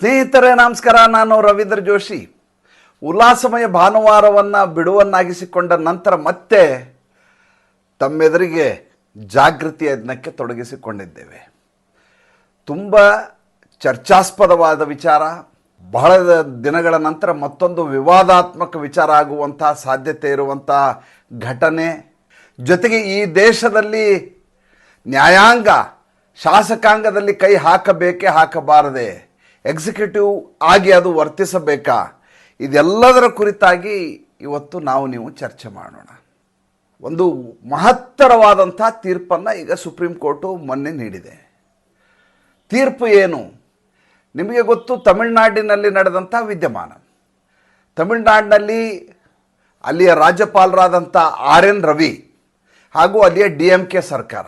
ಸ್ನೇಹಿತರೇ, ನಮಸ್ಕಾರ. ನಾನು ರವೀಂದ್ರ ಜೋಶಿ. ಉಲ್ಲಾಸಮಯ ಭಾನುವಾರವನ್ನು ಬಿಡುವನ್ನಾಗಿಸಿಕೊಂಡ ನಂತರ ಮತ್ತೆ ತಮ್ಮೆದುರಿಗೆ ಜಾಗೃತಿ ಯಜ್ಞಕ್ಕೆ ತೊಡಗಿಸಿಕೊಂಡಿದ್ದೇವೆ. ತುಂಬ ಚರ್ಚಾಸ್ಪದವಾದ ವಿಚಾರ. ಬಹಳ ದಿನಗಳ ನಂತರ ಮತ್ತೊಂದು ವಿವಾದಾತ್ಮಕ ವಿಚಾರ ಆಗುವಂಥ ಸಾಧ್ಯತೆ ಇರುವಂಥ ಘಟನೆ. ಜೊತೆಗೆ ಈ ದೇಶದಲ್ಲಿ ನ್ಯಾಯಾಂಗ ಶಾಸಕಾಂಗದಲ್ಲಿ ಕೈ ಹಾಕಬೇಕೇ ಹಾಕಬಾರದೆ. ಎಕ್ಸಿಕ್ಯೂಟಿವ್ ಆಗಿ ಅದು ವರ್ತಿಸಬೇಕಾ? ಇದೆಲ್ಲದರ ಕುರಿತಾಗಿ ಇವತ್ತು ನಾವು ನೀವು ಚರ್ಚೆ ಮಾಡೋಣ. ಒಂದು ಮಹತ್ತರವಾದಂಥ ತೀರ್ಪನ್ನು ಈಗ ಸುಪ್ರೀಂ ಕೋರ್ಟು ಮೊನ್ನೆ ನೀಡಿದೆ. ತೀರ್ಪು ಏನು? ನಿಮಗೆ ಗೊತ್ತು ತಮಿಳುನಾಡಿನಲ್ಲಿ ನಡೆದಂಥ ವಿದ್ಯಮಾನ. ತಮಿಳುನಾಡಿನಲ್ಲಿ ಅಲ್ಲಿಯ ರಾಜ್ಯಪಾಲರಾದಂಥ ಆರ್ ಎನ್ ರವಿ ಹಾಗೂ ಅಲ್ಲಿಯ ಡಿ ಎಂ ಕೆ ಸರ್ಕಾರ.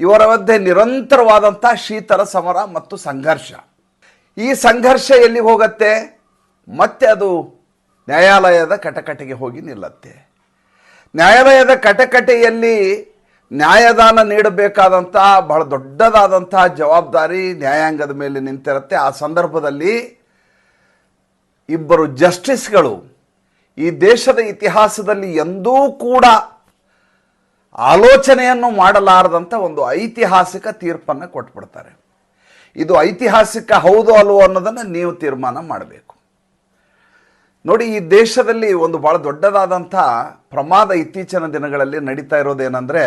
ಇವರ ಮಧ್ಯೆ ನಿರಂತರವಾದಂಥ ಶೀತಲ ಸಮರ ಮತ್ತು ಸಂಘರ್ಷ. ಈ ಸಂಘರ್ಷ ಎಲ್ಲಿ ಹೋಗುತ್ತೆ? ಮತ್ತೆ ಅದು ನ್ಯಾಯಾಲಯದ ಕಟಕಟೆಗೆ ಹೋಗಿ ನಿಲ್ಲತ್ತೆ. ನ್ಯಾಯಾಲಯದ ಕಟಕಟೆಯಲ್ಲಿ ನ್ಯಾಯದಾನ ನೀಡಬೇಕಾದಂಥ, ಬಹಳ ದೊಡ್ಡದಾದಂತಹ ಜವಾಬ್ದಾರಿ ನ್ಯಾಯಾಂಗದ ಮೇಲೆ ನಿಂತಿರುತ್ತೆ. ಆ ಸಂದರ್ಭದಲ್ಲಿ ಇಬ್ಬರು ಜಸ್ಟಿಸ್ಗಳು ಈ ದೇಶದ ಇತಿಹಾಸದಲ್ಲಿ ಎಂದೂ ಕೂಡ ಆಲೋಚನೆಯನ್ನು ಮಾಡಲಾರದಂಥ ಒಂದು ಐತಿಹಾಸಿಕ ತೀರ್ಪನ್ನು ಕೊಟ್ಬಿಡ್ತಾರೆ. ಇದು ಐತಿಹಾಸಿಕ ಹೌದು ಅಲ್ವೋ ಅನ್ನೋದನ್ನು ನೀವು ತೀರ್ಮಾನ ಮಾಡಬೇಕು. ನೋಡಿ, ಈ ದೇಶದಲ್ಲಿ ಒಂದು ಭಾಳ ದೊಡ್ಡದಾದಂಥ ಪ್ರಮಾದ ಇತ್ತೀಚಿನ ದಿನಗಳಲ್ಲಿ ನಡೀತಾ ಇರೋದೇನೆಂದರೆ,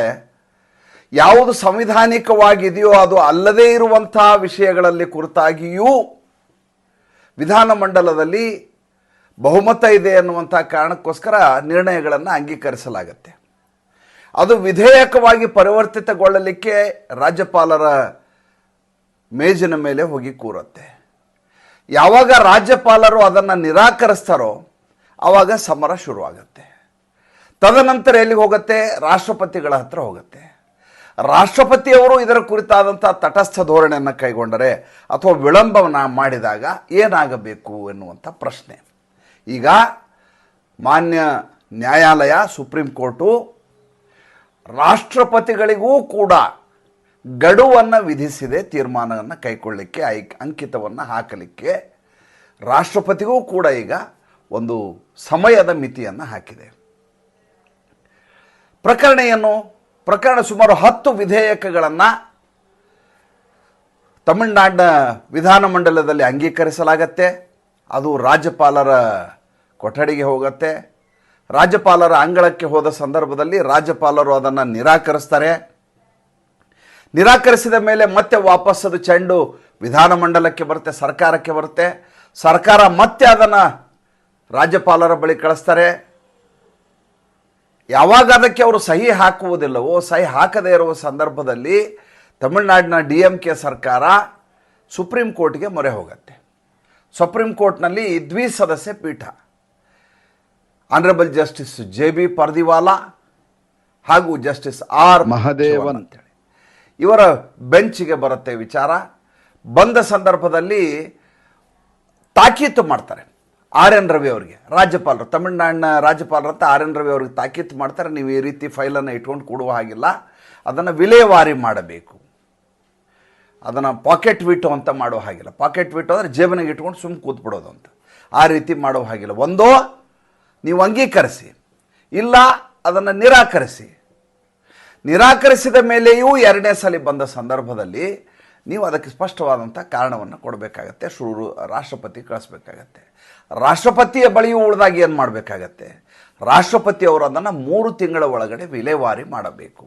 ಯಾವುದು ಸಂವಿಧಾನಿಕವಾಗಿದೆಯೋ ಅದು ಅಲ್ಲದೇ ಇರುವಂಥ ವಿಷಯಗಳಲ್ಲಿ ಕುರಿತಾಗಿಯೂ ವಿಧಾನಮಂಡಲದಲ್ಲಿ ಬಹುಮತ ಇದೆ ಅನ್ನುವಂಥ ಕಾರಣಕ್ಕೋಸ್ಕರ ನಿರ್ಣಯಗಳನ್ನು ಅಂಗೀಕರಿಸಲಾಗತ್ತೆ. ಅದು ವಿಧೇಯಕವಾಗಿ ಪರಿವರ್ತಿತಗೊಳ್ಳಲಿಕ್ಕೆ ರಾಜ್ಯಪಾಲರ ಮೇಜಿನ ಮೇಲೆ ಹೋಗಿ ಕೂರುತ್ತೆ. ಯಾವಾಗ ರಾಜ್ಯಪಾಲರು ಅದನ್ನು ನಿರಾಕರಿಸ್ತಾರೋ ಆವಾಗ ಸಮರ ಶುರುವಾಗುತ್ತೆ. ತದನಂತರ ಎಲ್ಲಿಗೆ ಹೋಗುತ್ತೆ? ರಾಷ್ಟ್ರಪತಿಗಳ ಹತ್ರ ಹೋಗುತ್ತೆ. ರಾಷ್ಟ್ರಪತಿಯವರು ಇದರ ಕುರಿತಾದಂಥ ತಟಸ್ಥ ಧೋರಣೆಯನ್ನು ಕೈಗೊಂಡರೆ ಅಥವಾ ವಿಳಂಬವನ್ನು ಮಾಡಿದಾಗ ಏನಾಗಬೇಕು ಎನ್ನುವಂಥ ಪ್ರಶ್ನೆ. ಈಗ ಮಾನ್ಯ ನ್ಯಾಯಾಲಯ, ಸುಪ್ರೀಂ ಕೋರ್ಟು ರಾಷ್ಟ್ರಪತಿಗಳಿಗೂ ಕೂಡ ಗಡುವನ್ನು ವಿಧಿಸಿದೆ ತೀರ್ಮಾನವನ್ನು ಕೈಗೊಳ್ಳಲಿಕ್ಕೆ ಐ ಅಂಕಿತವನ್ನು ಹಾಕಲಿಕ್ಕೆ ರಾಷ್ಟ್ರಪತಿಗೂ ಕೂಡ ಈಗ ಒಂದು ಸಮಯದ ಮಿತಿಯನ್ನು ಹಾಕಿದೆ. ಪ್ರಕರಣ ಏನು ಪ್ರಕರಣ ಸುಮಾರು ಹತ್ತು ವಿಧೇಯಕಗಳನ್ನು ತಮಿಳುನಾಡಿನ ವಿಧಾನಮಂಡಲದಲ್ಲಿ ಅಂಗೀಕರಿಸಲಾಗತ್ತೆ, ಅದು ರಾಜ್ಯಪಾಲರ ಕೊಠಡಿಗೆ ಹೋಗುತ್ತೆ. ರಾಜ್ಯಪಾಲರ ಅಂಗಳಕ್ಕೆ ಹೋದ ಸಂದರ್ಭದಲ್ಲಿ ರಾಜ್ಯಪಾಲರು ಅದನ್ನು ನಿರಾಕರಿಸ್ತಾರೆ. ನಿರಾಕರಿಸಿದ ಮೇಲೆ ಮತ್ತೆ ವಾಪಸ್ ಅದು ಚೆಂಡು ವಿಧಾನಮಂಡಲಕ್ಕೆ ಬರುತ್ತೆ ಸರ್ಕಾರಕ್ಕೆ ಬರುತ್ತೆ. ಸರ್ಕಾರ ಮತ್ತೆ ಅದನ್ನು ರಾಜ್ಯಪಾಲರ ಬಳಿ ಕಳಿಸ್ತಾರೆ. ಯಾವಾಗ ಅದಕ್ಕೆ ಅವರು ಸಹಿ ಹಾಕುವುದಿಲ್ಲವೋ ಸಹಿ ಹಾಕದೇ ಇರುವ ಸಂದರ್ಭದಲ್ಲಿ ತಮಿಳುನಾಡಿನ ಡಿ ಎಂ ಕೆ ಸರ್ಕಾರ ಸುಪ್ರೀಂ ಕೋರ್ಟ್ಗೆ ಮೊರೆ ಹೋಗುತ್ತೆ. ಸುಪ್ರೀಂ ಕೋರ್ಟ್ನಲ್ಲಿ ದ್ವಿಸದಸ್ಯ ಪೀಠ. Honourable justice J B Pardiwala ಹಾಗೂ ಜಸ್ಟಿಸ್ ಆರ್ ಮಹದೇವನ್. ಅಂತೇಳಿ ಇವರ ಬೆಂಚಿಗೆ ಬರುತ್ತೆ ವಿಚಾರ. ಬಂದ ಸಂದರ್ಭದಲ್ಲಿ ತಾಕೀತು ಮಾಡ್ತಾರೆ ಆರ್ ಎನ್ ರವಿ ಅವರಿಗೆ. ರಾಜ್ಯಪಾಲರು, ತಮಿಳುನಾಡಿನ ರಾಜ್ಯಪಾಲರಂತ ಆರ್ ಎನ್ ರವಿ ಅವ್ರಿಗೆ ತಾಕೀತು ಮಾಡ್ತಾರೆ. ನೀವು ಈ ರೀತಿ ಫೈಲನ್ನು ಇಟ್ಕೊಂಡು ಕೊಡುವ ಹಾಗಿಲ್ಲ. ಅದನ್ನು ವಿಲೇವಾರಿ ಮಾಡಬೇಕು. ಅದನ್ನು ಪಾಕೆಟ್ ವಿಟು ಅಂತ ಮಾಡೋ ಹಾಗಿಲ್ಲ. ಪಾಕೆಟ್ ವಿಟು ಅಂದರೆ ಜೇಬನಿಗೆ ಇಟ್ಕೊಂಡು ಸುಮ್ಮನೆ ಕೂತ್ಬಿಡೋದು ಅಂತ. ಆ ರೀತಿ ಮಾಡೋ ಹಾಗಿಲ್ಲ. ಒಂದೋ, ನೀವು ಅಂಗೀಕರಿಸಿ. ಇಲ್ಲ, ಅದನ್ನು ನಿರಾಕರಿಸಿ. ನಿರಾಕರಿಸಿದ ಮೇಲೆಯೂ ಎರಡನೇ ಸಲ ಬಂದ ಸಂದರ್ಭದಲ್ಲಿ ನೀವು ಅದಕ್ಕೆ ಸ್ಪಷ್ಟವಾದಂಥ ಕಾರಣವನ್ನು ಕೊಡಬೇಕಾಗತ್ತೆ, ಶುರು ರಾಷ್ಟ್ರಪತಿ ಕಳಿಸ್ಬೇಕಾಗತ್ತೆ. ರಾಷ್ಟ್ರಪತಿಯ ಬಳಿಯೂ ಉಳಿದಾಗ ಏನು ಮಾಡಬೇಕಾಗತ್ತೆ? ರಾಷ್ಟ್ರಪತಿಯವರು ಅದನ್ನು ಮೂರು ತಿಂಗಳ ಒಳಗಡೆ ವಿಲೇವಾರಿ ಮಾಡಬೇಕು.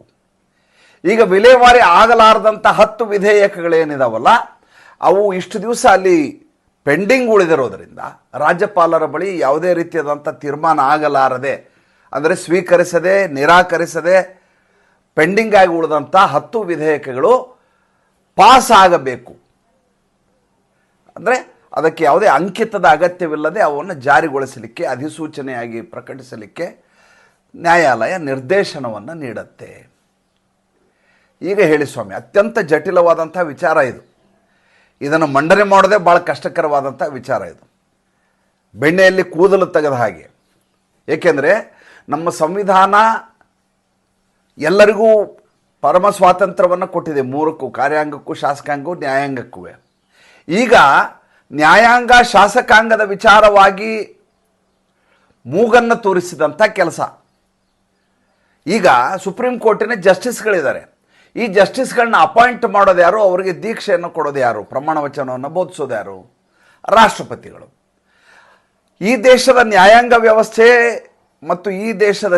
ಈಗ ವಿಲೇವಾರಿ ಆಗಲಾರದಂಥ ಹತ್ತು ವಿಧೇಯಕಗಳೇನಿದಾವಲ್ಲ, ಅವು ಇಷ್ಟು ದಿವಸ ಅಲ್ಲಿ ಪೆಂಡಿಂಗ್ ಉಳಿದಿರೋದರಿಂದ ರಾಜ್ಯಪಾಲರ ಬಳಿ ಯಾವುದೇ ರೀತಿಯಾದಂಥ ತೀರ್ಮಾನ ಆಗಲಾರದೆ, ಅಂದರೆ ಸ್ವೀಕರಿಸದೆ, ನಿರಾಕರಿಸದೆ ಪೆಂಡಿಂಗ್ ಆಗಿ ಉಳಿದಂಥ ಹತ್ತು ವಿಧೇಯಕಗಳು ಪಾಸ್ ಆಗಬೇಕು. ಅಂದರೆ ಅದಕ್ಕೆ ಯಾವುದೇ ಅಂಕಿತದ ಅಗತ್ಯವಿಲ್ಲದೆ ಅವನ್ನು ಜಾರಿಗೊಳಿಸಲಿಕ್ಕೆ, ಅಧಿಸೂಚನೆಯಾಗಿ ಪ್ರಕಟಿಸಲಿಕ್ಕೆ ನ್ಯಾಯಾಲಯ ನಿರ್ದೇಶನವನ್ನು ನೀಡುತ್ತೆ. ಈಗ ಹೇಳಿ ಸ್ವಾಮಿ, ಅತ್ಯಂತ ಜಟಿಲವಾದಂಥ ವಿಚಾರ ಇದು. ಇದನ್ನು ಮಂಡನೆ ಮಾಡೋದೇ ಭಾಳ ಕಷ್ಟಕರವಾದಂಥ ವಿಚಾರ ಇದು. ಬೆಣ್ಣೆಯಲ್ಲಿ ಕೂದಲು ತೆಗೆದ ಹಾಗೆ. ಏಕೆಂದರೆ ನಮ್ಮ ಸಂವಿಧಾನ ಎಲ್ಲರಿಗೂ ಪರಮ ಸ್ವಾತಂತ್ರ್ಯವನ್ನು ಕೊಟ್ಟಿದೆ. ಮೂರಕ್ಕೂ, ಕಾರ್ಯಾಂಗಕ್ಕೂ, ಶಾಸಕಾಂಗಕ್ಕೂ, ನ್ಯಾಯಾಂಗಕ್ಕೂ. ಈಗ ನ್ಯಾಯಾಂಗ, ಶಾಸಕಾಂಗದ ವಿಚಾರವಾಗಿ ಮೂಗನ್ನು ತೋರಿಸಿದಂಥ ಕೆಲಸ. ಈಗ ಸುಪ್ರೀಂ ಕೋರ್ಟಿನ ಜಸ್ಟಿಸ್ಗಳಿದ್ದಾರೆ. ಈ ಜಸ್ಟಿಸ್ಗಳನ್ನ ಅಪಾಯಿಂಟ್ ಮಾಡೋದು ಯಾರು? ಅವರಿಗೆ ದೀಕ್ಷೆಯನ್ನು ಕೊಡೋದು ಯಾರು? ಪ್ರಮಾಣ ವಚನವನ್ನು ಬೋಧಿಸೋದು ಯಾರು? ರಾಷ್ಟ್ರಪತಿಗಳು. ಈ ದೇಶದ ನ್ಯಾಯಾಂಗ ವ್ಯವಸ್ಥೆ ಮತ್ತು ಈ ದೇಶದ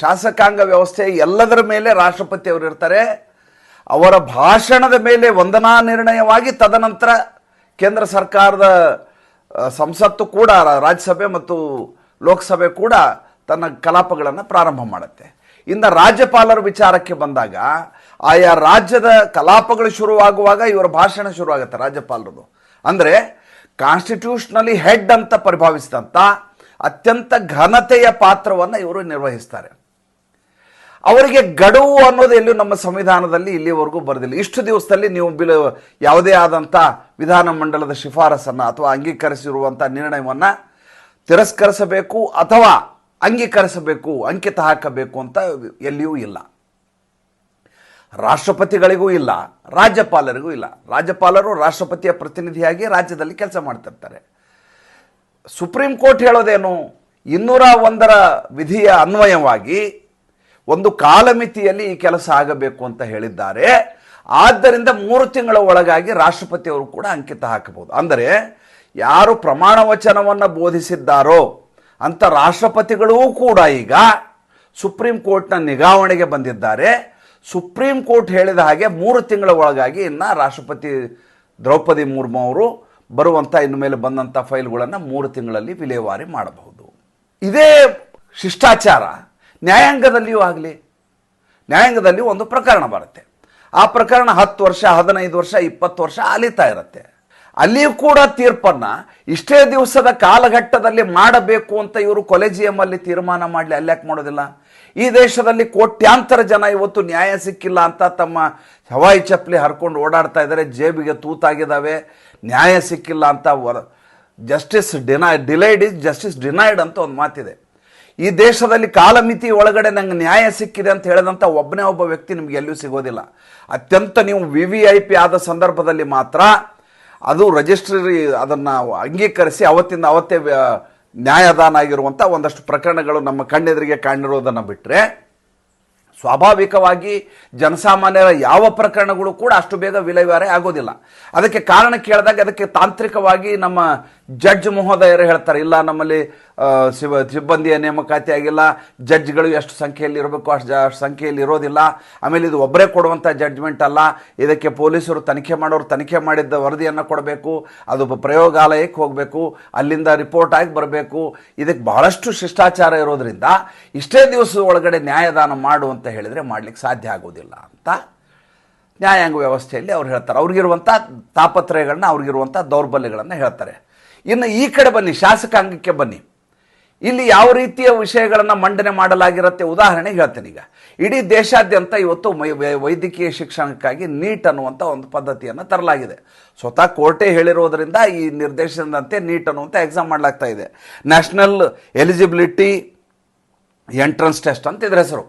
ಶಾಸಕಾಂಗ ವ್ಯವಸ್ಥೆ ಎಲ್ಲದರ ಮೇಲೆ ರಾಷ್ಟ್ರಪತಿ ಅವರು ಇರ್ತಾರೆ. ಅವರ ಭಾಷಣದ ಮೇಲೆ ವಂದನಾ ನಿರ್ಣಯವಾಗಿ ತದನಂತರ ಕೇಂದ್ರ ಸರ್ಕಾರದ ಸಂಸತ್ತು ಕೂಡ ರಾಜ್ಯಸಭೆ ಮತ್ತು ಲೋಕಸಭೆ ಕೂಡ ತನ್ನ ಕಲಾಪಗಳನ್ನು ಪ್ರಾರಂಭ ಮಾಡುತ್ತೆ. ಇಂದ ರಾಜ್ಯಪಾಲರ ವಿಚಾರಕ್ಕೆ ಬಂದಾಗ, ಆಯಾ ರಾಜ್ಯದ ಕಲಾಪಗಳು ಶುರುವಾಗುವಾಗ ಇವರ ಭಾಷಣ ಶುರುವಾಗುತ್ತೆ ರಾಜ್ಯಪಾಲರದು. ಅಂದರೆ ಕಾನ್ಸ್ಟಿಟ್ಯೂಷನಲಿ ಹೆಡ್ ಅಂತ ಪರಿಭಾವಿಸಿದಂಥ ಅತ್ಯಂತ ಘನತೆಯ ಪಾತ್ರವನ್ನು ಇವರು ನಿರ್ವಹಿಸ್ತಾರೆ. ಅವರಿಗೆ ಗಡುವು ಅನ್ನೋದು ಎಲ್ಲೂ ನಮ್ಮ ಸಂವಿಧಾನದಲ್ಲಿ ಇಲ್ಲಿವರೆಗೂ ಬರೆದಿಲ್ಲ. ಇಷ್ಟು ದಿವಸದಲ್ಲಿ ನೀವು ಬಿಲ್ ಯಾವುದೇ ಆದಂಥ ವಿಧಾನಮಂಡಲದ ಶಿಫಾರಸನ್ನು ಅಥವಾ ಅಂಗೀಕರಿಸಿರುವಂಥ ನಿರ್ಣಯವನ್ನು ತಿರಸ್ಕರಿಸಬೇಕು ಅಥವಾ ಅಂಗೀಕರಿಸಬೇಕು, ಅಂಕಿತ ಹಾಕಬೇಕು ಅಂತ ಎಲ್ಲಿಯೂ ಇಲ್ಲ. ರಾಷ್ಟ್ರಪತಿಗಳಿಗೂ ಇಲ್ಲ, ರಾಜ್ಯಪಾಲರಿಗೂ ಇಲ್ಲ. ರಾಜ್ಯಪಾಲರು ರಾಷ್ಟ್ರಪತಿಯ ಪ್ರತಿನಿಧಿಯಾಗಿ ರಾಜ್ಯದಲ್ಲಿ ಕೆಲಸ ಮಾಡ್ತಿರ್ತಾರೆ. ಸುಪ್ರೀಂ ಕೋರ್ಟ್ ಹೇಳೋದೇನು? ಇನ್ನೂರ ಒಂದರ ವಿಧಿಯ ಅನ್ವಯವಾಗಿ ಒಂದು ಕಾಲಮಿತಿಯಲ್ಲಿ ಈ ಕೆಲಸ ಆಗಬೇಕು ಅಂತ ಹೇಳಿದ್ದಾರೆ. ಆದ್ದರಿಂದ ಮೂರು ತಿಂಗಳ ಒಳಗಾಗಿ ರಾಷ್ಟ್ರಪತಿಯವರು ಕೂಡ ಅಂಕಿತ ಹಾಕಬಹುದು. ಅಂದರೆ ಯಾರು ಪ್ರಮಾಣ ವಚನವನ್ನು ಬೋಧಿಸಿದ್ದಾರೋ ಅಂತ ರಾಷ್ಟ್ರಪತಿಗಳೂ ಕೂಡ ಈಗ ಸುಪ್ರೀಂ ಕೋರ್ಟ್ನ ನಿಗಾವಣೆಗೆ ಬಂದಿದ್ದಾರೆ. ಸುಪ್ರೀಂ ಕೋರ್ಟ್ ಹೇಳಿದ ಹಾಗೆ ಮೂರು ತಿಂಗಳ ಒಳಗಾಗಿ ಇನ್ನು ರಾಷ್ಟ್ರಪತಿ ದ್ರೌಪದಿ ಮುರ್ಮು ಅವರು ಬರುವಂಥ ಇನ್ನು ಮೇಲೆ ಬಂದಂಥ ಫೈಲ್ಗಳನ್ನು ಮೂರು ತಿಂಗಳಲ್ಲಿ ವಿಲೇವಾರಿ ಮಾಡಬಹುದು. ಇದೇ ಶಿಷ್ಟಾಚಾರ ನ್ಯಾಯಾಂಗದಲ್ಲಿಯೂ ಆಗಲಿ ನ್ಯಾಯಾಂಗದಲ್ಲಿ ಒಂದು ಪ್ರಕರಣ ಬರುತ್ತೆ. ಆ ಪ್ರಕರಣ ಹತ್ತು ವರ್ಷ, ಹದಿನೈದು ವರ್ಷ, ಇಪ್ಪತ್ತು ವರ್ಷ ಅಲಿತಾ ಇರುತ್ತೆ. ಅಲ್ಲಿಯೂ ಕೂಡ ತೀರ್ಪನ್ನು ಇಷ್ಟೇ ದಿವಸದ ಕಾಲಘಟ್ಟದಲ್ಲಿ ಮಾಡಬೇಕು ಅಂತ ಇವರು ಕೊಲೆಜಿಯಮಲ್ಲಿ ತೀರ್ಮಾನ ಮಾಡಲಿ, ಅಲ್ಯಾಕೆ ಮಾಡೋದಿಲ್ಲ. ಈ ದೇಶದಲ್ಲಿ ಕೋಟ್ಯಾಂತರ ಜನ ಇವತ್ತು ನ್ಯಾಯ ಸಿಕ್ಕಿಲ್ಲ ಅಂತ ತಮ್ಮ ಹವಾಯಿ ಚಪ್ಪಲಿ ಹರ್ಕೊಂಡು ಓಡಾಡ್ತಾ ಇದ್ದಾರೆ, ಜೇಬಿಗೆ ತೂತಾಗಿದ್ದಾವೆ. ನ್ಯಾಯ ಸಿಕ್ಕಿಲ್ಲ ಅಂತ justice deny delayed is justice denied ಅಂತ ಒಂದು ಮಾತಿದೆ. ಈ ದೇಶದಲ್ಲಿ ಕಾಲಮಿತಿ ಒಳಗಡೆ ನಂಗೆ ನ್ಯಾಯ ಸಿಕ್ಕಿದೆ ಅಂತ ಹೇಳಿದಂಥ ಒಬ್ಬನೇ ಒಬ್ಬ ವ್ಯಕ್ತಿ ನಿಮ್ಗೆ ಎಲ್ಲೂ ಸಿಗೋದಿಲ್ಲ. ಅತ್ಯಂತ ನೀವು ವಿ ವಿ ಐ ಪಿ ಆದ ಸಂದರ್ಭದಲ್ಲಿ ಮಾತ್ರ ಅದು ರಿಜಿಸ್ಟ್ರಿ ಅದನ್ನು ಅಂಗೀಕರಿಸಿ ಅವತ್ತಿಂದ ಅವತ್ತೇ ನ್ಯಾಯದಾನ ಆಗಿರುವಂಥ ಒಂದಷ್ಟು ಪ್ರಕರಣಗಳು ನಮ್ಮ ಕಣ್ಣೆದುರಿಗೆ ಕಾಣಿರೋದನ್ನು ಬಿಟ್ಟರೆ ಸ್ವಾಭಾವಿಕವಾಗಿ ಜನಸಾಮಾನ್ಯರ ಯಾವ ಪ್ರಕರಣಗಳು ಕೂಡ ಅಷ್ಟು ಬೇಗ ವಿಲೇವಾರಿ ಆಗೋದಿಲ್ಲ. ಅದಕ್ಕೆ ಕಾರಣ ಕೇಳಿದಾಗ ಅದಕ್ಕೆ ತಾಂತ್ರಿಕವಾಗಿ ನಮ್ಮ ಜಡ್ಜ್ ಮಹೋದಯರು ಹೇಳ್ತಾರೆ, ಇಲ್ಲ, ನಮ್ಮಲ್ಲಿ ಸಿಬ್ ಸಿಬ, ಸಿಬ್ಬಂದಿಯ ನೇಮಕಾತಿ ಆಗಿಲ್ಲ, ಜಡ್ಜ್ಗಳು ಎಷ್ಟು ಸಂಖ್ಯೆಯಲ್ಲಿ ಇರಬೇಕು, ಅಷ್ಟು ಅಷ್ಟು ಸಂಖ್ಯೆಯಲ್ಲಿ ಇರೋದಿಲ್ಲ. ಆಮೇಲೆ ಇದು ಒಬ್ಬರೇ ಕೊಡುವಂಥ ಜಡ್ಜ್ಮೆಂಟ್ ಅಲ್ಲ. ಇದಕ್ಕೆ ಪೊಲೀಸರು ತನಿಖೆ ಮಾಡೋರು ತನಿಖೆ ಮಾಡಿದ್ದ ವರದಿಯನ್ನು ಕೊಡಬೇಕು, ಅದು ಪ್ರಯೋಗಾಲಯಕ್ಕೆ ಹೋಗಬೇಕು, ಅಲ್ಲಿಂದ ರಿಪೋರ್ಟ್ ಆಗಿ ಬರಬೇಕು. ಇದಕ್ಕೆ ಬಹಳಷ್ಟು ಶಿಷ್ಟಾಚಾರ ಇರೋದ್ರಿಂದ ಇಷ್ಟೇ ದಿವಸದ ಒಳಗಡೆ ನ್ಯಾಯದಾನ ಮಾಡು ಅಂತ ಹೇಳಿದರೆ ಮಾಡಲಿಕ್ಕೆ ಸಾಧ್ಯ ಆಗೋದಿಲ್ಲ ಅಂತ ನ್ಯಾಯಾಂಗ ವ್ಯವಸ್ಥೆಯಲ್ಲಿ ಅವ್ರು ಹೇಳ್ತಾರೆ. ಅವ್ರಿಗಿರುವಂಥ ತಾಪತ್ರಯಗಳನ್ನ ಅವ್ರಿಗಿರುವಂಥ ದೌರ್ಬಲ್ಯಗಳನ್ನು ಹೇಳ್ತಾರೆ. ಇನ್ನು ಈ ಕಡೆ ಬನ್ನಿ ಶಾಸಕಾಂಗಕ್ಕೆ ಬನ್ನಿ. ಇಲ್ಲಿ ಯಾವ ರೀತಿಯ ವಿಷಯಗಳನ್ನು ಮಂಡನೆ ಮಾಡಲಾಗಿರುತ್ತೆ ಉದಾಹರಣೆಗೆ ಹೇಳ್ತೇನೆ ಈಗ. ಇಡೀ ದೇಶಾದ್ಯಂತ ಇವತ್ತು ವೈದ್ಯಕೀಯ ಶಿಕ್ಷಣಕ್ಕಾಗಿ ನೀಟ್ ಅನ್ನುವಂಥ ಒಂದು ಪದ್ಧತಿಯನ್ನು ತರಲಾಗಿದೆ. ಸ್ವತಃ ಕೋರ್ಟೇ ಹೇಳಿರೋದ್ರಿಂದ ಈ ನಿರ್ದೇಶನದಂತೆ ನೀಟ್ ಅನ್ನುವಂಥ ಎಕ್ಸಾಮ್ ಮಾಡಲಾಗ್ತಾ ಇದೆ. ನ್ಯಾಷನಲ್ ಎಲಿಜಿಬಿಲಿಟಿ ಎಂಟ್ರನ್ಸ್ ಟೆಸ್ಟ್ ಅಂತ ಇದ್ರ ಹೆಸರು.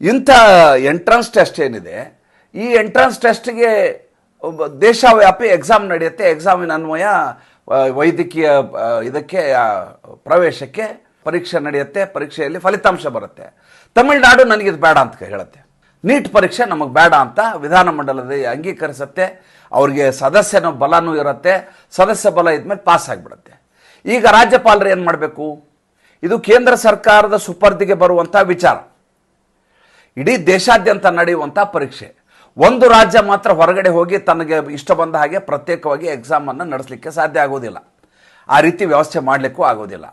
ಇಂಥ ಎಂಟ್ರನ್ಸ್ ಟೆಸ್ಟ್ ಏನಿದೆ, ಈ ಎಂಟ್ರನ್ಸ್ ಟೆಸ್ಟ್ಗೆ ಒಬ್ಬ ದೇಶವ್ಯಾಪಿ ಎಕ್ಸಾಮ್ ನಡೆಯುತ್ತೆ. ಎಕ್ಸಾಮಿನ ಅನ್ವಯ ವೈದ್ಯಕೀಯ ಇದಕ್ಕೆ ಪ್ರವೇಶಕ್ಕೆ ಪರೀಕ್ಷೆ ನಡೆಯುತ್ತೆ. ಪರೀಕ್ಷೆಯಲ್ಲಿ ಫಲಿತಾಂಶ ಬರುತ್ತೆ. ತಮಿಳುನಾಡು ನನಗಿದು ಬೇಡ ಅಂತ ಹೇಳುತ್ತೆ. ನೀಟ್ ಪರೀಕ್ಷೆ ನಮಗೆ ಬೇಡ ಅಂತ ವಿಧಾನಮಂಡಲದಲ್ಲಿ ಅಂಗೀಕರಿಸುತ್ತೆ. ಅವ್ರಿಗೆ ಸದಸ್ಯನ ಬಲನೂ ಇರುತ್ತೆ. ಸದಸ್ಯ ಬಲ ಇದ್ಮೇಲೆ ಪಾಸ್ ಆಗಿಬಿಡುತ್ತೆ. ಈಗ ರಾಜ್ಯಪಾಲರು ಏನು ಮಾಡಬೇಕು? ಇದು ಕೇಂದ್ರ ಸರ್ಕಾರದ ಸುಪರ್ದಿಗೆ ಬರುವಂಥ ವಿಚಾರ. ಇಡೀ ದೇಶಾದ್ಯಂತ ನಡೆಯುವಂಥ ಪರೀಕ್ಷೆ. ಒಂದು ರಾಜ್ಯ ಮಾತ್ರ ಹೊರಗಡೆ ಹೋಗಿ ತನಗೆ ಇಷ್ಟ ಬಂದ ಹಾಗೆ ಪ್ರತ್ಯೇಕವಾಗಿ ಎಕ್ಸಾಮನ್ನು ನಡೆಸಲಿಕ್ಕೆ ಸಾಧ್ಯ ಆಗೋದಿಲ್ಲ ಆ ರೀತಿ ವ್ಯವಸ್ಥೆ ಮಾಡಲಿಕ್ಕೂ ಆಗೋದಿಲ್ಲ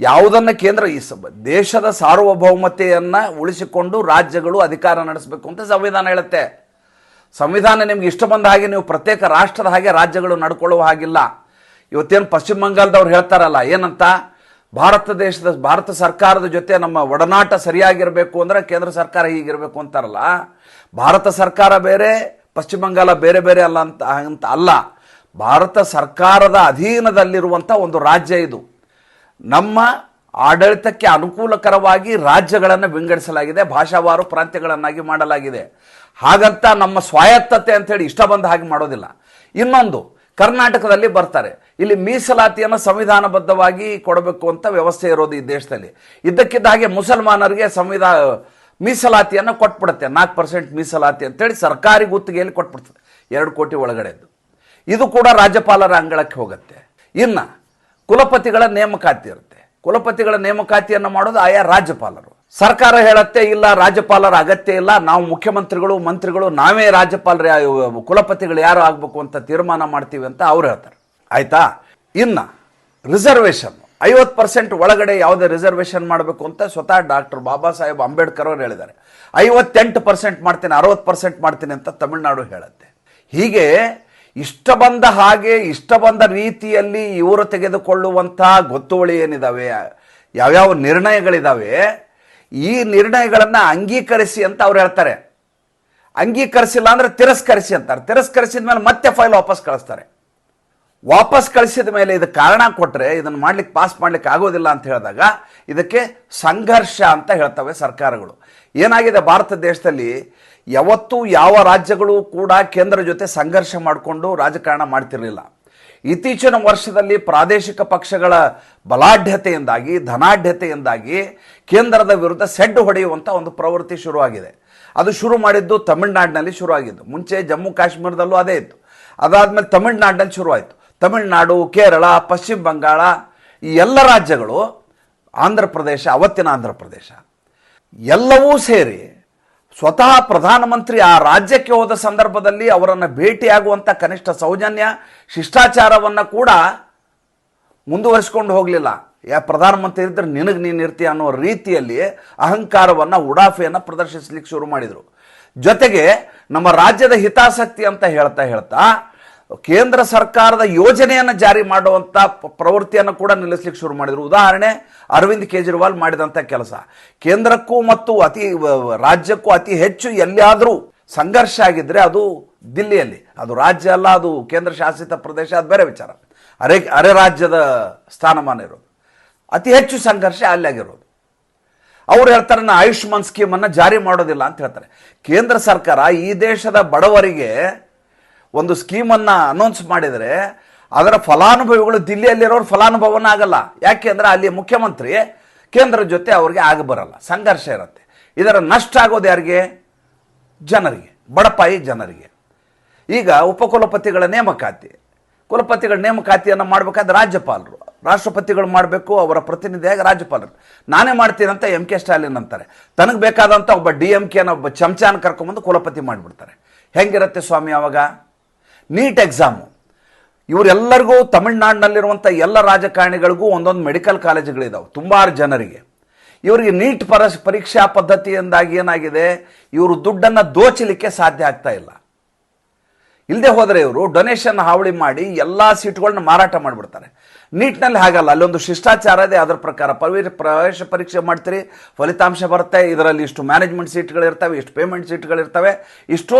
ಯಾವುದನ್ನು ಕೇಂದ್ರ ಈ ದೇಶದ ಸಾರ್ವಭೌಮತೆಯನ್ನು ಉಳಿಸಿಕೊಂಡು ರಾಜ್ಯಗಳು ಅಧಿಕಾರ ನಡೆಸಬೇಕು ಅಂತ ಸಂವಿಧಾನ ಹೇಳುತ್ತೆ. ಸಂವಿಧಾನ ನಿಮ್ಗೆ ಇಷ್ಟ ಬಂದ ಹಾಗೆ ನೀವು ಪ್ರತ್ಯೇಕ ರಾಷ್ಟ್ರದ ಹಾಗೆ ರಾಜ್ಯಗಳು ನಡ್ಕೊಳ್ಳುವ ಹಾಗಿಲ್ಲ. ಇವತ್ತೇನು ಪಶ್ಚಿಮ ಬಂಗಾಳದವ್ರು ಹೇಳ್ತಾರಲ್ಲ, ಏನಂತ? ಭಾರತ ದೇಶದ, ಭಾರತ ಸರ್ಕಾರದ ಜೊತೆ ನಮ್ಮ ಒಡನಾಟ ಸರಿಯಾಗಿರಬೇಕು ಅಂದರೆ ಕೇಂದ್ರ ಸರ್ಕಾರ ಹೀಗಿರಬೇಕು ಅಂತಾರಲ್ಲ, ಭಾರತ ಸರ್ಕಾರ ಬೇರೆ, ಪಶ್ಚಿಮ ಬಂಗಾಳ ಬೇರೆ ಬೇರೆ ಅಲ್ಲ ಅಂತ ಅಂತ ಅಲ್ಲ. ಭಾರತ ಸರ್ಕಾರದ ಅಧೀನದಲ್ಲಿರುವಂಥ ಒಂದು ರಾಜ್ಯ ಇದು. ನಮ್ಮ ಆಡಳಿತಕ್ಕೆ ಅನುಕೂಲಕರವಾಗಿ ರಾಜ್ಯಗಳನ್ನು ವಿಂಗಡಿಸಲಾಗಿದೆ, ಭಾಷಾವಾರು ಪ್ರಾಂತ್ಯಗಳನ್ನಾಗಿ ಮಾಡಲಾಗಿದೆ. ಹಾಗಂತ ನಮ್ಮ ಸ್ವಾಯತ್ತತೆ ಅಂತೇಳಿ ಇಷ್ಟ ಬಂದ ಹಾಗೆ ಮಾಡೋದಿಲ್ಲ. ಇನ್ನೊಂದು ಕರ್ನಾಟಕದಲ್ಲಿ ಬರ್ತಾರೆ. ಇಲ್ಲಿ ಮೀಸಲಾತಿಯನ್ನು ಸಂವಿಧಾನಬದ್ಧವಾಗಿ ಕೊಡಬೇಕು ಅಂತ ವ್ಯವಸ್ಥೆ ಇರೋದು ಈ ದೇಶದಲ್ಲಿ. ಇದ್ದಕ್ಕಿದ್ದ ಹಾಗೆ ಮುಸಲ್ಮಾನರಿಗೆ ಸಂವಿಧಾನ ಮೀಸಲಾತಿಯನ್ನು ಕೊಟ್ಬಿಡುತ್ತೆ. ನಾಲ್ಕು ಪರ್ಸೆಂಟ್ ಮೀಸಲಾತಿ ಅಂತೇಳಿ ಸರ್ಕಾರಿ ಗುತ್ತಿಗೆಯಲ್ಲಿ ಕೊಟ್ಬಿಡ್ತದೆ. ಎರಡು ಕೋಟಿ ಒಳಗಡೆದು ಇದು ಕೂಡ ರಾಜ್ಯಪಾಲರ ಅಂಗಳಕ್ಕೆ ಹೋಗುತ್ತೆ. ಇನ್ನು ಕುಲಪತಿಗಳ ನೇಮಕಾತಿ ಇರುತ್ತೆ. ಕುಲಪತಿಗಳ ನೇಮಕಾತಿಯನ್ನು ಮಾಡೋದು ಆಯಾ ರಾಜ್ಯಪಾಲರು. ಸರ್ಕಾರ ಹೇಳತ್ತೆ ಇಲ್ಲ, ರಾಜ್ಯಪಾಲರ ಅಗತ್ಯ ಇಲ್ಲ, ನಾವು ಮುಖ್ಯಮಂತ್ರಿಗಳು, ಮಂತ್ರಿಗಳು, ನಾವೇ ರಾಜ್ಯಪಾಲರ ಕುಲಪತಿಗಳು ಯಾರು ಆಗಬೇಕು ಅಂತ ತೀರ್ಮಾನ ಮಾಡ್ತೀವಿ ಅಂತ ಅವ್ರು ಹೇಳ್ತಾರೆ. ಆಯ್ತಾ? ಇನ್ನು ರಿಸರ್ವೇಷನ್, ಐವತ್ತು ಪರ್ಸೆಂಟ್ ಒಳಗಡೆ ಯಾವುದೇ ರಿಸರ್ವೇಷನ್ ಮಾಡಬೇಕು ಅಂತ ಸ್ವತಃ ಡಾಕ್ಟರ್ ಬಾಬಾ ಸಾಹೇಬ್ ಅಂಬೇಡ್ಕರ್ ಅವರು ಹೇಳಿದ್ದಾರೆ. ಐವತ್ತೆಂಟು ಪರ್ಸೆಂಟ್ ಮಾಡ್ತೀನಿ, ಅರವತ್ತು ಪರ್ಸೆಂಟ್ ಮಾಡ್ತೀನಿ ಅಂತ ತಮಿಳುನಾಡು ಹೇಳುತ್ತೆ. ಹೀಗೆ ಇಷ್ಟ ಬಂದ ಹಾಗೆ, ಇಷ್ಟ ಬಂದ ರೀತಿಯಲ್ಲಿ ಇವರು ತೆಗೆದುಕೊಳ್ಳುವಂಥ ಗೊತ್ತುವಳಿ ಏನಿದಾವೆ? ಯಾವ್ಯಾವ ನಿರ್ಣಯಗಳಿದಾವೆ? ಈ ನಿರ್ಣಯಗಳನ್ನು ಅಂಗೀಕರಿಸಿ ಅಂತ ಅವ್ರು ಹೇಳ್ತಾರೆ. ಅಂಗೀಕರಿಸಿಲ್ಲ ಅಂದ್ರೆ ತಿರಸ್ಕರಿಸಿ ಅಂತಾರೆ. ತಿರಸ್ಕರಿಸಿದ ಮೇಲೆ ಮತ್ತೆ ಫೈಲ್ ವಾಪಸ್ ಕಳಿಸ್ತಾರೆ. ವಾಪಸ್ ಕಳಿಸಿದ ಮೇಲೆ ಇದಕ್ಕೆ ಕಾರಣ ಕೊಟ್ಟರೆ ಇದನ್ನು ಮಾಡ್ಲಿಕ್ಕೆ ಪಾಸ್ ಮಾಡ್ಲಿಕ್ಕೆ ಆಗೋದಿಲ್ಲ ಅಂತ ಹೇಳಿದಾಗ ಇದಕ್ಕೆ ಸಂಘರ್ಷ ಅಂತ ಹೇಳ್ತವೆ ಸರ್ಕಾರಗಳು. ಏನಾಗಿದೆ ಭಾರತ ದೇಶದಲ್ಲಿ? ಯಾವತ್ತೂ ಯಾವ ರಾಜ್ಯಗಳು ಕೂಡ ಕೇಂದ್ರ ಜೊತೆ ಸಂಘರ್ಷ ಮಾಡಿಕೊಂಡು ರಾಜಕಾರಣ ಮಾಡ್ತಿರಲಿಲ್ಲ. ಇತ್ತೀಚಿನ ವರ್ಷದಲ್ಲಿ ಪ್ರಾದೇಶಿಕ ಪಕ್ಷಗಳ ಬಲಾಢ್ಯತೆಯಿಂದಾಗಿ, ಧನಾಢ್ಯತೆಯಿಂದಾಗಿ ಕೇಂದ್ರದ ವಿರುದ್ಧ ಸೆಡ್ಡು ಹೊಡೆಯುವಂಥ ಒಂದು ಪ್ರವೃತ್ತಿ ಶುರುವಾಗಿದೆ. ಅದು ಶುರು ಮಾಡಿದ್ದು ತಮಿಳುನಾಡಿನಲ್ಲಿ ಶುರುವಾಗಿದ್ದು. ಮುಂಚೆ ಜಮ್ಮು ಕಾಶ್ಮೀರದಲ್ಲೂ ಅದೇ ಇತ್ತು. ಅದಾದಮೇಲೆ ತಮಿಳುನಾಡಿನಲ್ಲಿ ಶುರುವಾಯಿತು. ತಮಿಳುನಾಡು, ಕೇರಳ, ಪಶ್ಚಿಮ ಬಂಗಾಳ, ಈ ಎಲ್ಲ ರಾಜ್ಯಗಳು ಆಂಧ್ರ ಪ್ರದೇಶ, ಅವತ್ತಿನ ಆಂಧ್ರ ಪ್ರದೇಶ, ಎಲ್ಲವೂ ಸೇರಿ ಸ್ವತಃ ಪ್ರಧಾನಮಂತ್ರಿ ಆ ರಾಜ್ಯಕ್ಕೆ ಹೋದ ಸಂದರ್ಭದಲ್ಲಿ ಅವರನ್ನು ಭೇಟಿಯಾಗುವಂಥ ಕನಿಷ್ಠ ಸೌಜನ್ಯ, ಶಿಷ್ಟಾಚಾರವನ್ನು ಕೂಡ ಮುಂದುವರಿಸ್ಕೊಂಡು ಹೋಗಲಿಲ್ಲ. ಯಾ ಪ್ರಧಾನಮಂತ್ರಿ ಇದ್ದರೆ ನಿನಗೆ ನೀನು ಇರ್ತೀಯ ಅನ್ನೋ ರೀತಿಯಲ್ಲಿ ಅಹಂಕಾರವನ್ನು, ಉಡಾಫೆಯನ್ನು ಪ್ರದರ್ಶಿಸಲಿಕ್ಕೆ ಶುರು ಮಾಡಿದರು. ಜೊತೆಗೆ ನಮ್ಮ ರಾಜ್ಯದ ಹಿತಾಸಕ್ತಿ ಅಂತ ಹೇಳ್ತಾ ಹೇಳ್ತಾ ಕೇಂದ್ರ ಸರ್ಕಾರದ ಯೋಜನೆಯನ್ನು ಜಾರಿ ಮಾಡುವಂಥ ಪ್ರವೃತ್ತಿಯನ್ನು ಕೂಡ ನಿಲ್ಲಿಸ್ಲಿಕ್ಕೆ ಶುರು ಮಾಡಿದರು. ಉದಾಹರಣೆ, ಅರವಿಂದ್ ಕೇಜ್ರಿವಾಲ್ ಮಾಡಿದಂಥ ಕೆಲಸ. ಕೇಂದ್ರಕ್ಕೂ ಮತ್ತು ಅತಿ ರಾಜ್ಯಕ್ಕೂ ಅತಿ ಹೆಚ್ಚು ಎಲ್ಲಿಯಾದರೂ ಸಂಘರ್ಷ ಆಗಿದ್ರೆ ಅದು ದಿಲ್ಲಿಯಲ್ಲಿ. ಅದು ರಾಜ್ಯ ಅಲ್ಲ, ಅದು ಕೇಂದ್ರ ಶಾಸಿತ ಪ್ರದೇಶ, ಅದು ಬೇರೆ ವಿಚಾರ. ಅರೆ ಅರೆ ರಾಜ್ಯದ ಸ್ಥಾನಮಾನ ಇರೋದು. ಅತಿ ಹೆಚ್ಚು ಸಂಘರ್ಷ ಅಲ್ಲಿ ಆಗಿರೋದು. ಅವ್ರು ಹೇಳ್ತಾರೆ, ನಾ ಆಯುಷ್ಮಾನ್ ಸ್ಕೀಮನ್ನು ಜಾರಿ ಮಾಡೋದಿಲ್ಲ ಅಂತ ಹೇಳ್ತಾರೆ. ಕೇಂದ್ರ ಸರ್ಕಾರ ಈ ದೇಶದ ಬಡವರಿಗೆ ಒಂದು ಸ್ಕೀಮನ್ನು ಅನೌನ್ಸ್ ಮಾಡಿದರೆ ಅದರ ಫಲಾನುಭವಿಗಳು ದಿಲ್ಲಿಯಲ್ಲಿರೋರು ಫಲಾನುಭವನ ಆಗಲ್ಲ. ಯಾಕೆ ಅಂದರೆ ಅಲ್ಲಿ ಮುಖ್ಯಮಂತ್ರಿ ಕೇಂದ್ರ ಜೊತೆ ಅವ್ರಿಗೆ ಆಗ ಬರಲ್ಲ. ಸಂಘರ್ಷ ಇರುತ್ತೆ. ಇದರ ನಷ್ಟ ಆಗೋದು ಯಾರಿಗೆ? ಜನರಿಗೆ. ಬಡಪಾಯಿ ಜನರಿಗೆ. ಈಗ ಉಪಕುಲಪತಿಗಳ ನೇಮಕಾತಿ. ಕುಲಪತಿಗಳ ನೇಮಕಾತಿಯನ್ನು ಮಾಡಬೇಕಾದ್ರೆ ರಾಜ್ಯಪಾಲರು. ರಾಷ್ಟ್ರಪತಿಗಳು ಮಾಡಬೇಕು, ಅವರ ಪ್ರತಿನಿಧಿಯಾಗಿ ರಾಜ್ಯಪಾಲರು. ನಾನೇ ಮಾಡ್ತೀನಿ ಅಂತ ಎಂ ಕೆ ಸ್ಟಾಲಿನ್ ಅಂತಾರೆ. ತನಗೆ ಬೇಕಾದಂಥ ಒಬ್ಬ ಡಿ ಎಂ ಕೆನ ಒಬ್ಬ ಚಮಚಾನ ಕರ್ಕೊಂಬಂದು ಕುಲಪತಿ ಮಾಡಿಬಿಡ್ತಾರೆ. ಹೆಂಗಿರುತ್ತೆ ಸ್ವಾಮಿ ಅವಾಗ? NEET exam. ಇವರೆಲ್ಲರಿಗೂ ತಮಿಳ್ನಾಡಿನಲ್ಲಿರುವಂಥ ಎಲ್ಲ ರಾಜಕಾರಣಿಗಳಿಗೂ ಒಂದೊಂದು ಮೆಡಿಕಲ್ ಕಾಲೇಜುಗಳಿದ್ದಾವೆ ತುಂಬಾರು ಜನರಿಗೆ. ಇವರಿಗೆ ನೀಟ್ ಪರಸ್ ಪರೀಕ್ಷಾ ಪದ್ಧತಿಯಿಂದಾಗಿ ಏನಾಗಿದೆ, ಇವರು ದುಡ್ಡನ್ನು ದೋಚಲಿಕ್ಕೆ ಸಾಧ್ಯ ಆಗ್ತಾ ಇಲ್ಲ. ಇಲ್ಲದೆ ಹೋದರೆ ಇವರು ಡೊನೇಷನ್ ಹಾವಳಿ ಮಾಡಿ ಎಲ್ಲ ಸೀಟ್ಗಳನ್ನ ಮಾರಾಟ ಮಾಡಿಬಿಡ್ತಾರೆ. ನೀಟ್ನಲ್ಲಿ ಹಾಗಲ್ಲ, ಅಲ್ಲೊಂದು ಶಿಷ್ಟಾಚಾರ ಇದೆ, ಅದರ ಪ್ರಕಾರ ಪ್ರವೇಶ ಪ್ರವೇಶ ಪರೀಕ್ಷೆ ಮಾಡ್ತೀರಿ, ಫಲಿತಾಂಶ ಬರುತ್ತೆ, ಇದರಲ್ಲಿ ಇಷ್ಟು ಮ್ಯಾನೇಜ್ಮೆಂಟ್ ಸೀಟ್ಗಳಿರ್ತವೆ ಇಷ್ಟು ಪೇಮೆಂಟ್ ಸೀಟ್ಗಳಿರ್ತವೆ ಇಷ್ಟು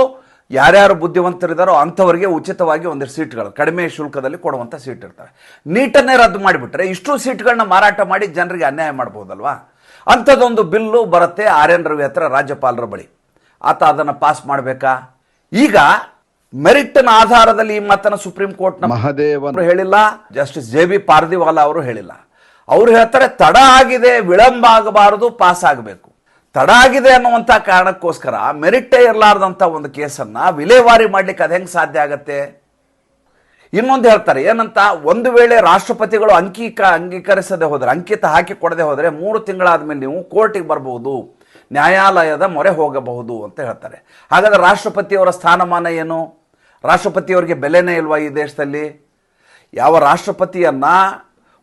ಯಾರ್ಯಾರು ಬುದ್ಧಿವಂತರಿದ್ದಾರೋ ಅಂಥವರಿಗೆ ಉಚಿತವಾಗಿ ಒಂದಿಷ್ಟು ಸೀಟ್ಗಳು. ಕಡಿಮೆ ಶುಲ್ಕದಲ್ಲಿ ಕೊಡುವಂಥ ಸೀಟ್ ಇರ್ತವೆ ನೀಟನ್ನೇ ರದ್ದು ಮಾಡಿಬಿಟ್ರೆ ಇಷ್ಟು ಸೀಟ್ಗಳನ್ನ ಮಾರಾಟ ಮಾಡಿ ಜನರಿಗೆ ಅನ್ಯಾಯ ಮಾಡ್ಬೋದಲ್ವಾ? ಅಂಥದ್ದೊಂದು ಬಿಲ್ಲು ಬರುತ್ತೆ ಆರ್ ಎನ್ ರವಿ ಹತ್ರ ರಾಜ್ಯಪಾಲರ ಬಳಿ. ಆತ ಅದನ್ನು ಪಾಸ್ ಮಾಡಬೇಕಾ? ಈಗ ಮೆರಿಟ್ನ ಆಧಾರದಲ್ಲಿ ಈ ಮಾತನ್ನು ಸುಪ್ರೀಂ ಕೋರ್ಟ್ನ ಮಹದೇವನ್ ಅವರು ಹೇಳಿಲ್ಲ ಜಸ್ಟಿಸ್ ಜೆ ಬಿ ಪಾರ್ದಿವಾಲಾ ಅವರು ಹೇಳಿಲ್ಲ. ಅವರು ಹೇಳ್ತಾರೆ ತಡ ಆಗಿದೆ ವಿಳಂಬ ಆಗಬಾರದು ಪಾಸ್ ಆಗಬೇಕು. ತಡ ಆಗಿದೆ ಅನ್ನುವಂಥ ಕಾರಣಕ್ಕೋಸ್ಕರ ಮೆರಿಟೇ ಇರಲಾರ್ದಂಥ ಒಂದು ಕೇಸನ್ನು ವಿಲೇವಾರಿ ಮಾಡ್ಲಿಕ್ಕೆ ಅದು ಹೆಂಗೆ ಸಾಧ್ಯ ಆಗತ್ತೆ? ಇನ್ನೊಂದು ಹೇಳ್ತಾರೆ, ಏನಂತ, ಒಂದು ವೇಳೆ ರಾಷ್ಟ್ರಪತಿಗಳು ಅಂಕೀಕ, ಅಂಗೀಕರಿಸದೆ ಹೋದರೆ, ಅಂಕಿತ ಹಾಕಿ ಕೊಡದೆ ಹೋದರೆ ಮೂರು ತಿಂಗಳಾದ್ಮೇಲೆ ನೀವು ಕೋರ್ಟಿಗೆ ಬರಬಹುದು, ನ್ಯಾಯಾಲಯದ ಮೊರೆ ಹೋಗಬಹುದು ಅಂತ ಹೇಳ್ತಾರೆ. ಹಾಗಾದರೆ ರಾಷ್ಟ್ರಪತಿಯವರ ಸ್ಥಾನಮಾನ ಏನು? ರಾಷ್ಟ್ರಪತಿಯವರಿಗೆ ಬೆಲೆನೇ ಇಲ್ವಾ ಈ ದೇಶದಲ್ಲಿ? ಯಾವ ರಾಷ್ಟ್ರಪತಿಯನ್ನ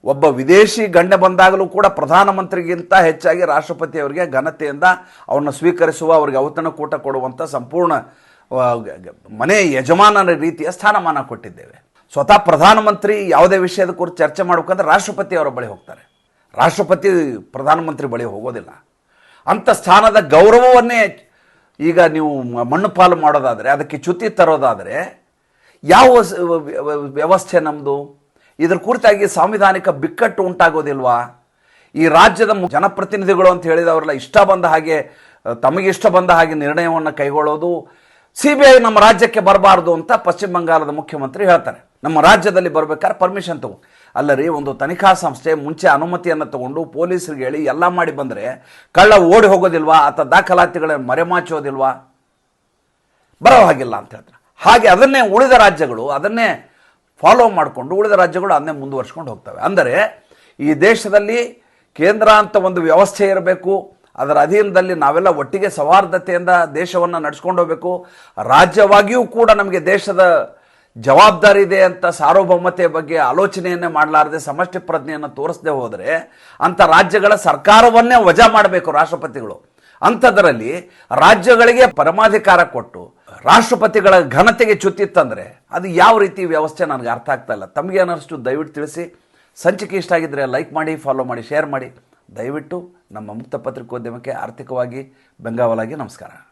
ಒಬ್ಬ ವಿದೇಶಿ ಗಣ್ಯ ಬಂದಾಗಲೂ ಕೂಡ ಪ್ರಧಾನಮಂತ್ರಿಗಿಂತ ಹೆಚ್ಚಾಗಿ ರಾಷ್ಟ್ರಪತಿಯವರಿಗೆ ಘನತೆಯಿಂದ ಅವನ್ನ ಸ್ವೀಕರಿಸುವ, ಅವರಿಗೆ ಔತಣಕೂಟ ಕೊಡುವಂಥ ಸಂಪೂರ್ಣ ಮನೆ ಯಜಮಾನನ ರೀತಿಯ ಸ್ಥಾನಮಾನ ಕೊಟ್ಟಿದ್ದೇವೆ. ಸ್ವತಃ ಪ್ರಧಾನಮಂತ್ರಿ ಯಾವುದೇ ವಿಷಯದ ಕುರಿತು ಚರ್ಚೆ ಮಾಡಬೇಕಂದ್ರೆ ರಾಷ್ಟ್ರಪತಿ ಅವರ ಬಳಿ ಹೋಗ್ತಾರೆ. ರಾಷ್ಟ್ರಪತಿ ಪ್ರಧಾನಮಂತ್ರಿ ಬಳಿ ಹೋಗೋದಿಲ್ಲ. ಅಂಥ ಸ್ಥಾನದ ಗೌರವವನ್ನೇ ಈಗ ನೀವು ಮಣ್ಣು ಪಾಲು ಮಾಡೋದಾದರೆ, ಅದಕ್ಕೆ ಚ್ಯುತಿ ತರೋದಾದರೆ, ಯಾವ ವ್ಯವಸ್ಥೆ ನಮ್ಮದು ಇದ್ರ ಕುರಿತಾಗಿ ಸಾಂವಿಧಾನಿಕ ಬಿಕ್ಕಟ್ಟು ಉಂಟಾಗೋದಿಲ್ವಾ? ಈ ರಾಜ್ಯದ ಜನಪ್ರತಿನಿಧಿಗಳು ಅಂತ ಹೇಳಿದವರೆಲ್ಲ, ಇಷ್ಟ ಬಂದ ಹಾಗೆ ತಮಗಿಷ್ಟ ಬಂದ ಹಾಗೆ ನಿರ್ಣಯವನ್ನು ಕೈಗೊಳ್ಳೋದು ಸಿ ಬಿ ಐ ನಮ್ಮ ರಾಜ್ಯಕ್ಕೆ ಬರಬಾರ್ದು ಅಂತ ಪಶ್ಚಿಮ ಬಂಗಾಳದ ಮುಖ್ಯಮಂತ್ರಿ ಹೇಳ್ತಾರೆ. ನಮ್ಮ ರಾಜ್ಯದಲ್ಲಿ ಬರಬೇಕಾದ್ರೆ ಪರ್ಮಿಷನ್ ತಗೋ. ಅಲ್ಲರಿ, ಒಂದು ತನಿಖಾ ಸಂಸ್ಥೆ ಮುಂಚೆ ಅನುಮತಿಯನ್ನು ತಗೊಂಡು ಪೊಲೀಸರಿಗೆ ಹೇಳಿ ಎಲ್ಲ ಮಾಡಿ ಬಂದರೆ ಕಳ್ಳ ಓಡಿ ಹೋಗೋದಿಲ್ವಾ? ಅಥವಾ ದಾಖಲಾತಿಗಳನ್ನು ಮರೆಮಾಚೋದಿಲ್ವಾ? ಬರೋ ಹಾಗಿಲ್ಲ ಅಂತ ಹೇಳ್ತಾರೆ. ಹಾಗೆ ಅದನ್ನೇ ಉಳಿದ ರಾಜ್ಯಗಳು, ಅದನ್ನೇ ಫಾಲೋ ಮಾಡಿಕೊಂಡು ಉಳಿದ ರಾಜ್ಯಗಳು ಅದನ್ನೇ ಮುಂದುವರ್ಸ್ಕೊಂಡು ಹೋಗ್ತವೆ. ಅಂದರೆ ಈ ದೇಶದಲ್ಲಿ ಕೇಂದ್ರ ಅಂತ ಒಂದು ವ್ಯವಸ್ಥೆ ಇರಬೇಕು, ಅದರ ಅಧೀನದಲ್ಲಿ ನಾವೆಲ್ಲ ಒಟ್ಟಿಗೆ ಸೌಹಾರ್ದತೆಯಿಂದ ದೇಶವನ್ನು ನಡೆಸ್ಕೊಂಡು ಹೋಗಬೇಕು. ರಾಜ್ಯವಾಗಿಯೂ ಕೂಡ ನಮಗೆ ದೇಶದ ಜವಾಬ್ದಾರಿ ಇದೆ ಅಂತ ಸಾರ್ವಭೌಮತೆಯ ಬಗ್ಗೆ ಆಲೋಚನೆಯನ್ನೇ ಮಾಡಲಾರದೆ ಸಮಷ್ಟಿ ಪ್ರಜ್ಞೆಯನ್ನು ತೋರಿಸದೆ ಹೋದರೆ ಅಂಥ ರಾಜ್ಯಗಳ ಸರ್ಕಾರವನ್ನೇ ವಜಾ ಮಾಡಬೇಕು ರಾಷ್ಟ್ರಪತಿಗಳು. ಅಂಥದ್ರಲ್ಲಿ ರಾಜ್ಯಗಳಿಗೆ ಪರಮಾಧಿಕಾರ ಕೊಟ್ಟು ರಾಷ್ಟ್ರಪತಿಗಳ ಘನತೆಗೆ ಚುತ್ತಿತ್ತಂದರೆ ಅದು ಯಾವ ರೀತಿ ವ್ಯವಸ್ಥೆ ನನಗೆ ಅರ್ಥ ಆಗ್ತಾ ಇಲ್ಲ. ತಮಗೆ ಅನ್ನಷ್ಟು ದಯವಿಟ್ಟು ತಿಳಿಸಿ. ಸಂಚಿಕೆ ಇಷ್ಟ ಆಗಿದ್ದರೆ ಲೈಕ್ ಮಾಡಿ ಫಾಲೋ ಮಾಡಿ ಶೇರ್ ಮಾಡಿ. ದಯವಿಟ್ಟು ನಮ್ಮ ಮುಕ್ತ ಪತ್ರಿಕೋದ್ಯಮಕ್ಕೆ ಆರ್ಥಿಕವಾಗಿ ಬೆಂಗಾವಲಾಗಿ ನಮಸ್ಕಾರ.